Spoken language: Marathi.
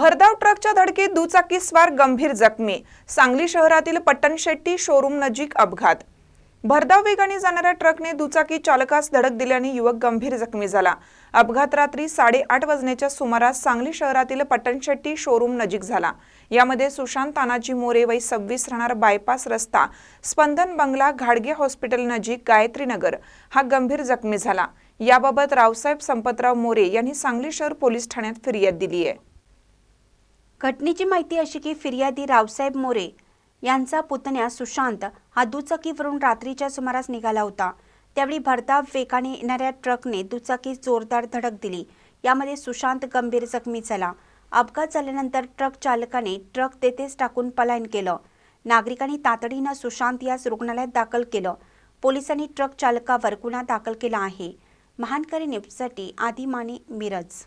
भरधाव ट्रकच्या धडकेत दुचाकी स्वार गंभीर जखमी. सांगली शहरातील पट्टणशेट्टी शोरूम नजीक अपघात. भरधाव वेगाने जाणाऱ्या ट्रकने दुचाकी चालकास धडक दिल्याने युवक गंभीर जखमी झाला. अपघात रात्री साडेआठ वाजण्याच्या सुमारास सांगली शहरातील पट्टणशेट्टी शोरूम नजीक झाला. यामध्ये सुशांत तानाजी मोरे वय सव्वीस राहणार बायपास रस्ता स्पंदन बंगला घाडगे हॉस्पिटल नजीक गायत्रीनगर हा गंभीर जखमी झाला. याबाबत रावसाहेब संपतराव मोरे यांनी सांगली शहर पोलीस ठाण्यात फिर्याद दिली आहे घटनेची माहिती अशी की फिर्यादी रावसाहेब मोरे यांचा पुतण्या सुशांत हा दुचाकीवरून रात्रीच्या सुमारास निघाला होता. त्यावेळी भरधाव वेगाने येणाऱ्या ट्रकने दुचाकी जोरदार धडक दिली. यामध्ये सुशांत गंभीर जखमी झाला. अपघात झाल्यानंतर ट्रक चालकाने ट्रक तेथेच टाकून पलायन केलं. नागरिकांनी तातडीनं सुशांत यास रुग्णालयात दाखल केलं. पोलिसांनी ट्रक चालकावर गुन्हा दाखल केला आहे. महानकरी न्यूजसाठी आदी माने मिरज.